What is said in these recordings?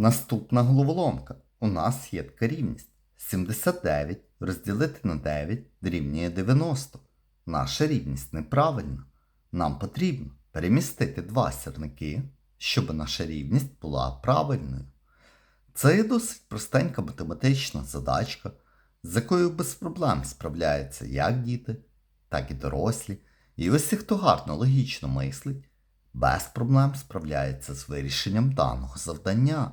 Наступна головоломка. У нас є така рівність. 79 розділити на 9 дорівнює 90. Наша рівність неправильна. Нам потрібно перемістити два сірники, щоб наша рівність була правильною. Це є досить простенька математична задачка, з якою без проблем справляються як діти, так і дорослі. І ось хто гарно логічно мислить, без проблем справляється з вирішенням даного завдання.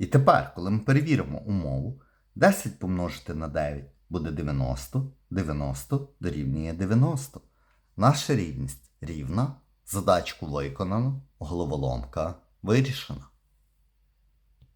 І тепер, коли ми перевіримо умову, 10 помножити на 9 буде 90, 90 дорівнює 90. Наша рівність рівна, задачку виконано, головоломка вирішена.